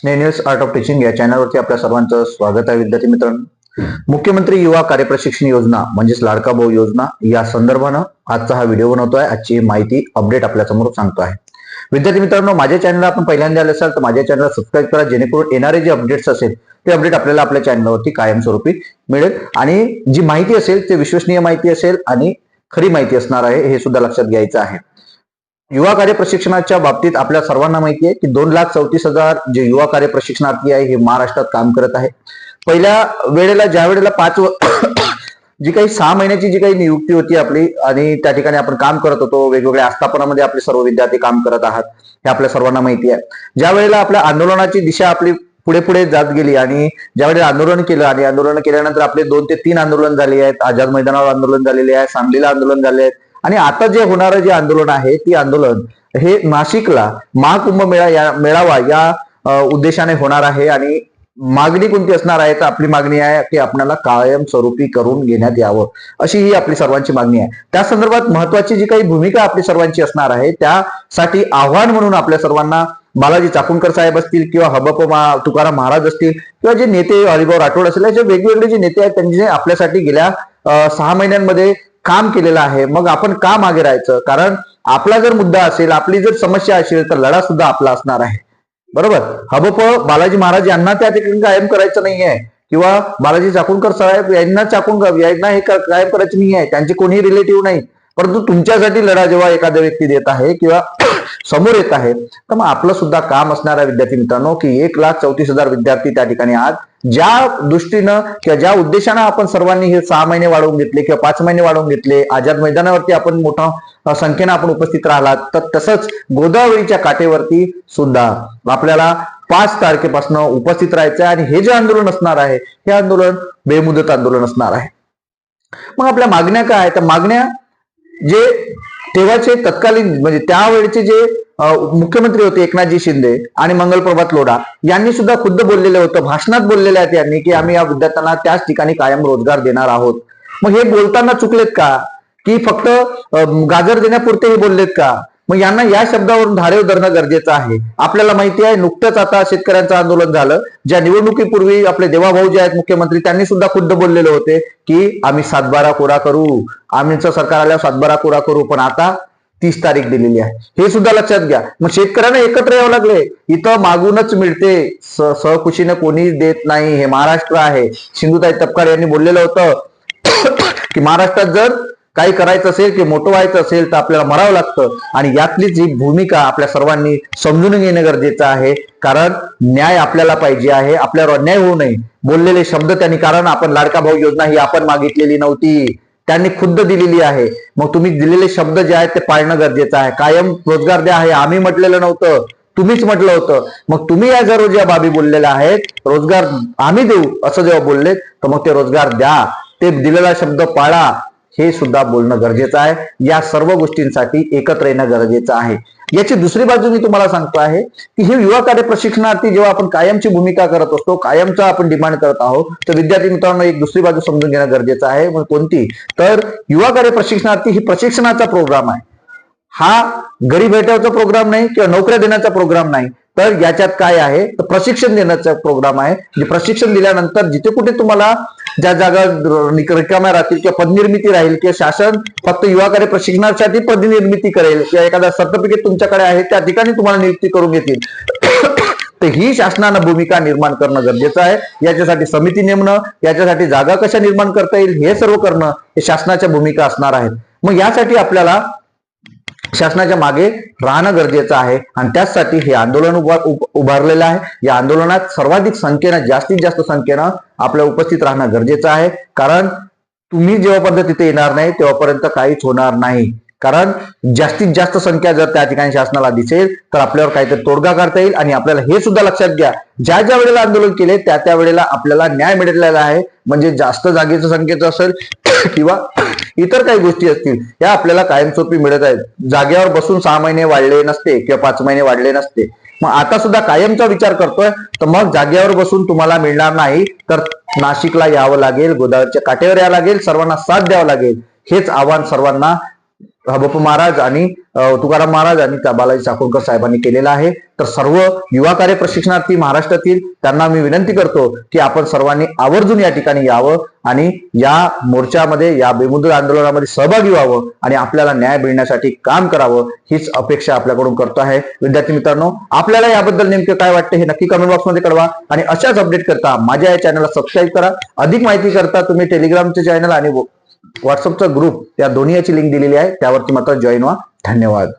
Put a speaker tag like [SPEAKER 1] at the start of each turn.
[SPEAKER 1] स्नेनियस art of teaching या चॅनलवरती आपल्या सर्वांचं स्वागत आहे विद्यार्थी मित्रांनो. मुख्यमंत्री युवा कार्यप्रशिक्षण योजना म्हणजेच लाडका भाऊ योजना या संदर्भानं आजचा हा व्हिडिओ बनवतोय. आजची माहिती अपडेट आपल्यासमोर सांगतो आहे विद्यार्थी मित्रांनो माझ्या चॅनलला आपण पहिल्यांदा आले असाल तर माझ्या चॅनलला सबस्क्राईब करा जेणेकरून येणारे जे अपडेट्स असेल ते अपडेट आपल्याला आपल्या चॅनलवरती कायमस्वरूपी मिळेल. आणि जी माहिती असेल ते विश्वसनीय माहिती असेल आणि खरी माहिती असणार आहे हे सुद्धा लक्षात घ्यायचं आहे. युवा कार्य प्रशिक्षणाच्या बाबतीत आपल्या सर्वांना माहिती आहे की दोन लाख चौतीस हजार जे युवा कार्य प्रशिक्षणार्थी आहे हे महाराष्ट्रात काम करत आहे. पहिल्या वेळेला ज्या वेळेला पाच जी काही सहा महिन्याची जी काही नियुक्ती होती आपली आणि त्या ठिकाणी आपण काम करत होतो वेगवेगळ्या आस्थापनामध्ये आपले सर्व विद्यार्थी काम करत आहात हे आपल्या सर्वांना माहिती आहे. ज्या वेळेला आपल्या आंदोलनाची दिशा आपली पुढे पुढे जात गेली आणि ज्यावेळी आंदोलन केलं आणि आंदोलन केल्यानंतर आपले दोन ते तीन आंदोलन झाले आहेत आझाद मैदानावर आंदोलन झालेले आहे सांगलीला आंदोलन झाले आहेत आणि आता जे होणारं जे आंदोलन आहे ती आंदोलन हे नाशिकला महाकुंभ मेळा या मेळावा या उद्देशाने होणार आहे आणि मागणी कोणती असणार आहे तर आपली मागणी आहे की आपल्याला कायमस्वरूपी करून घेण्यात यावं अशी ही आपली सर्वांची मागणी आहे. त्या संदर्भात महत्वाची जी काही भूमिका आपली सर्वांची असणार आहे त्यासाठी आव्हान म्हणून आपल्या सर्वांना बालाजी चाकुणकर साहेब असतील किंवा हबप मा- तुकाराम महाराज असतील किंवा जे नेते हरिभाऊ राठोड असतील जे वेगवेगळे जे नेते आहेत त्यांनी आपल्यासाठी गेल्या सहा महिन्यांमध्ये काम केलेलं आहे मग आपण का मागे राहायचं? कारण आपला जर मुद्दा असेल आपली जर समस्या असेल तर लढा सुद्धा आपला असणार आहे. बरोबर? हबप बालाजी महाराज यांना त्या ठिकाणी कायम करायचं नाहीये. किंवा बालाजी चाकुणकर साहेब यांना चाकून यांना हे कायम करायचं नाही आहे त्यांचे कोणी रिलेटिव्ह नाही. परंतु तुमच्यासाठी लढा जेव्हा एखाद्या व्यक्ती देत आहे किंवा समोर येत आहे तर मग आपलं सुद्धा काम असणार विद्यार्थी मित्रांनो की एक लाख चौतीस हजार विद्यार्थी त्या ठिकाणी आज ज्या दृष्टीनं किंवा ज्या उद्देशानं आपण सर्वांनी हे सहा महिने वाढवून घेतले किंवा पाच महिने वाढवून घेतले आझाद मैदानावरती आपण मोठा संख्येनं आपण उपस्थित राहिलात तर तसंच गोदावरीच्या काठेवरती सुद्धा आपल्याला पाच तारखेपासून उपस्थित राहायचं आहे आणि हे जे आंदोलन असणार आहे हे आंदोलन बेमुदत आंदोलन असणार आहे. मग आपल्या मागण्या काय आहेत? तर मागण्या जे तेव्हाचे तत्कालीन म्हणजे त्यावेळेचे जे मुख्यमंत्री होते एकनाथजी शिंदे आणि मंगलप्रभात लोढा यांनी सुद्धा खुद्द बोललेलं होतं भाषणात बोललेले आहेत यांनी की आम्ही या विद्यार्थ्यांना त्याच ठिकाणी कायम रोजगार देणार आहोत. मग हे बोलताना चुकलेत का? की फक्त गाजर देण्यापुरते हे बोललेत का? मग यांना या शब्दावरून धारेव धरणं गरजेचं आहे. आपल्याला माहिती आहे नुकतंच आता शेतकऱ्यांचं आंदोलन झालं. ज्या निवडणुकीपूर्वी आपले देवाभाऊ जे आहेत मुख्यमंत्री त्यांनी सुद्धा खुद्द बोललेले होते की आम्ही सातबारा कोरा करू. आम्हीचं सरकार आल्यावर सातबारा कोरा करू पण आता तीस तारीख दिलेली आहे. हे सुद्धा लक्षात घ्या. मग शेतकऱ्यांना एकत्र यावं लागले. इथं मागूनच मिळते. सहकुशीने कोणी देत नाही. हे महाराष्ट्र आहे. सिंधुताई तपकार यांनी बोललेलं होतं की महाराष्ट्रात जर काही करायचं असेल की मोठं व्हायचं असेल तर आपल्याला मरावं लागतं. आणि यातलीच जी भूमिका आपल्या सर्वांनी समजून घेणं गरजेचं आहे. कारण न्याय आपल्याला पाहिजे आहे. आपल्यावर अन्याय होऊ नये. बोललेले शब्द त्यांनी कारण आपण लाडका भाऊ योजना ही आपण मागितलेली नव्हती. त्यांनी खुद्द दिलेली आहे. मग तुम्ही दिलेले शब्द जे आहेत ते पाळणं गरजेचं आहे. कायम रोजगार द्या आहे आम्ही म्हटलेलं नव्हतं. तुम्हीच म्हटलं होतं. मग तुम्ही या जर ज्या बाबी बोललेल्या आहेत रोजगार आम्ही देऊ असं जेव्हा बोलले तर मग ते रोजगार द्या. ते दिलेला शब्द पाळा. हे सुद्धा बोलणं गरजेचं आहे. या सर्व गोष्टींसाठी एकत्र येणं गरजेचं आहे. याची दुसरी बाजू मी तुम्हाला सांगतो आहे की हे युवा कार्य प्रशिक्षणार्थी जेव्हा आपण कायमची भूमिका करत असतो कायमचा आपण डिमांड करत आहोत तर विद्यार्थी मित्रांनो एक दुसरी बाजू समजून घेणं गरजेचं आहे. मग कोणती? तर युवा कार्य प्रशिक्षणार्थी ही प्रशिक्षणाचा प्रोग्राम आहे. हा गरीब भेटायचा प्रोग्राम नाही किंवा नोकऱ्या देण्याचा प्रोग्राम नाही. तर याच्यात काय आहे? तर प्रशिक्षण देण्याचा प्रोग्राम आहे. जे प्रशिक्षण दिल्यानंतर जिथे कुठे तुम्हाला ज्या जागा रिकाम्या राहतील किंवा पदनिर्मिती राहील किंवा शासन फक्त युवा कार्य प्रशिक्षणासाठी पदनिर्मिती करेल किंवा एखादा सर्टिफिकेट तुमच्याकडे आहे त्या ठिकाणी तुम्हाला नियुक्ती करून घेतील. तर ही शासनानं भूमिका निर्माण करणं गरजेचं आहे. याच्यासाठी समिती नेमणं याच्यासाठी जागा कशा निर्माण करता येईल हे सर्व करणं हे शासनाच्या भूमिका असणार आहेत. मग यासाठी आपल्याला शासनाच्या मागे राहणं गरजेचं आहे. आणि त्याचसाठी हे आंदोलन उभारलेलं आहे. या आंदोलनात सर्वाधिक संख्येनं जास्तीत जास्त संख्येनं आपल्या उपस्थित राहणं गरजेचं आहे. कारण तुम्ही जेव्हापर्यंत तिथे येणार नाही तेव्हापर्यंत काहीच होणार नाही. कारण जास्तीत जास्त संख्या जर त्या ठिकाणी शासनाला दिसेल तर आपल्यावर काहीतरी तोडगा करता येईल आणि आपल्याला हे सुद्धा लक्षात घ्या. ज्या ज्या वेळेला आंदोलन केले त्या त्या वेळेला आपल्याला न्याय मिळालेला आहे. म्हणजे जास्त जागेचं संख्येचं असेल किंवा इतर काही गोष्टी असतील या आपल्याला कायमस्वरूपी मिळत आहेत. जागेवर बसून सहा महिने वाढले नसते किंवा पाच महिने वाढले नसते. मग आता सुद्धा कायमचा विचार करतोय तर मग जागेवर बसून तुम्हाला मिळणार नाही तर नाशिकला यावं लागेल गोदावरीच्या काठेवर यावं लागेल सर्वांना साथ द्यावं लागेल. हेच आव्हान सर्वांना बापू महाराज आणि तुकाराम महाराज आणि त्या बालाजी चाकूरकर साहेबांनी केलेला आहे. तर सर्व युवा कार्य प्रशिक्षणार्थी महाराष्ट्रातील त्यांना मी विनंती करतो की आपण सर्वांनी आवर्जून या ठिकाणी यावं आणि या मोर्चामध्ये या बेमुदत आंदोलनामध्ये सहभागी व्हावं आणि आपल्याला न्याय मिळण्यासाठी काम करावं हीच अपेक्षा आपल्याकडून करतो आहे. विद्यार्थी मित्रांनो आपल्याला याबद्दल नेमकं काय वाटतं हे नक्की कमेंट बॉक्समध्ये कळवा आणि अशाच अपडेट करता माझ्या या चॅनलला सबस्क्राईब करा. अधिक माहिती करता तुम्ही टेलिग्रामचे चॅनल आणि व्हॉट्सअपचा ग्रुप या दोन्ही याची लिंक दिलेली आहे. त्यावरती मात्र जॉईन व्हा. धन्यवाद.